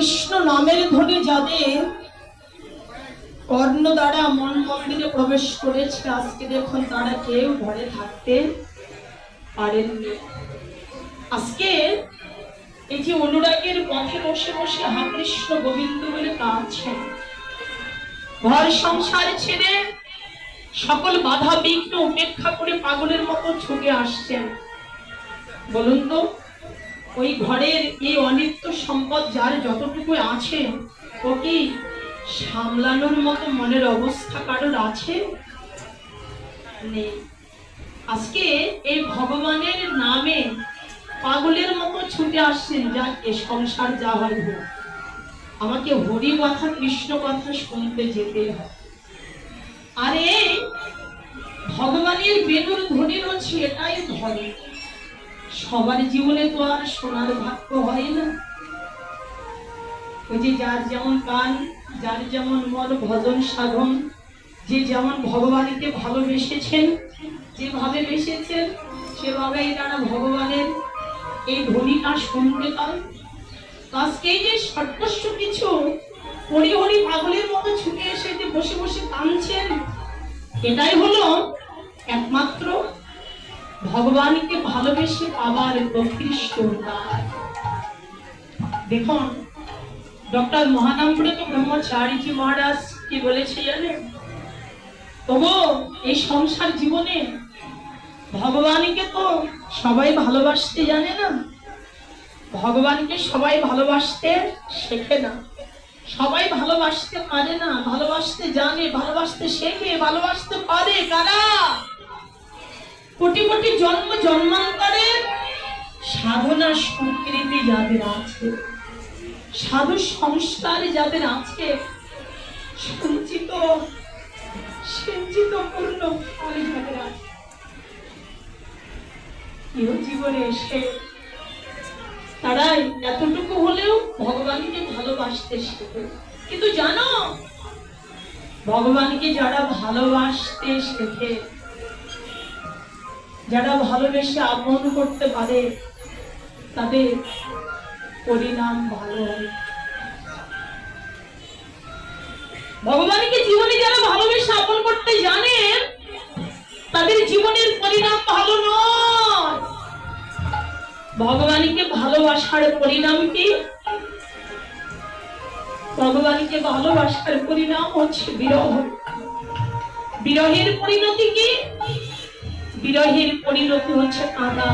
কৃষ্ণ নামের ধ্বনি যাদের কর্ণ দ্বারা মন মন্দিরে প্রবেশ করেছে। আজকে দেখুন তারা কেউ ঘরে থাকতে পারেননি। আজকে এই যে অনুরাগের পথে বসে বসে হা কৃষ্ণ গোবিন্দ বলে কাঁদছেন। ঘর সংসার ছেড়ে সকল বাধা বিঘ্ন উপেক্ষা করে পাগলের মতো ছুটে আসছেন। বলুন তো ওই ঘরের এই অনিত্য সম্পদ যার যতটুকু আছে ও কি সামলানোর মতো মনের অবস্থা কারোর আছে? নেই। আজকে এই ভগবানের নামে পাগলের মতো ছুটে আসছেন যা এ সংসার যা হয় হোক। আমাকে হরি কথা কৃষ্ণ কথা শুনতে যেতে হয়। আর, ভগবানের বেদুর ধ্বনির হচ্ছে এটাই ধরে সবার জীবনে তো আর সোনার ভাগ্য হয় না। ওই যে যার যেমন কান যার যেমন মন ভজন সাধন, যে যেমন ভগবানকে ভালোবেসেছেন, যেভাবে বেসেছেন, সেভাবেই তারা ভগবানের এই ধ্বনিটা শুনতে তো আজকে যে সর্বস্ব কিছু হরি হরি পাগলের মতো ছুটে এসে যে বসে বসে কাঁদছেন, এটাই হলো একমাত্র ভগবানকে ভালোবেসে পাবার প্রকৃষ্ট দেখুন, ডক্টর মহানামপুরে তো ব্রহ্মচারীজি মহারাজ কি বলেছে জানেন? তবু এই সংসার জীবনে ভগবানকে তো সবাই ভালোবাসতে জানে না। ভগবানকে সবাই ভালোবাসতে শেখে না। সবাই ভালোবাসতে পারে না, ভালোবাসতে জানে, ভালোবাসতে শেখে, ভালোবাসতে পারে কারা? কোটি কোটি জন্ম জন্মান্তরের সাধনা সংস্কৃতি যাদের আছে, সাধু সংস্কার যাদের আছে, সঞ্চিত সঞ্চিত পূর্ণ ফল যাদের আছে। কেউ জীবনে এসে তারাই এতটুকু হলেও ভগবানকে ভালোবাসতে শেখে। কিন্তু জানো, ভগবানকে যারা ভালোবাসতে শেখে যারা ভালোবেসে আপন করতে পারে, তাদের পরিণাম ভালো হয়। ভগবানকে জীবনে যারা ভালোবেসে আপন করতে জানে তাদের জীবনের পরিণাম ভালো নয়। ভগবানকে ভালোবাসার পরিণাম কি? ভগবানকে ভালোবাসার পরিণাম হচ্ছে বিরহ। বিরহের পরিণতি কি? বিরহের পরিণতি হচ্ছে কাঁদা।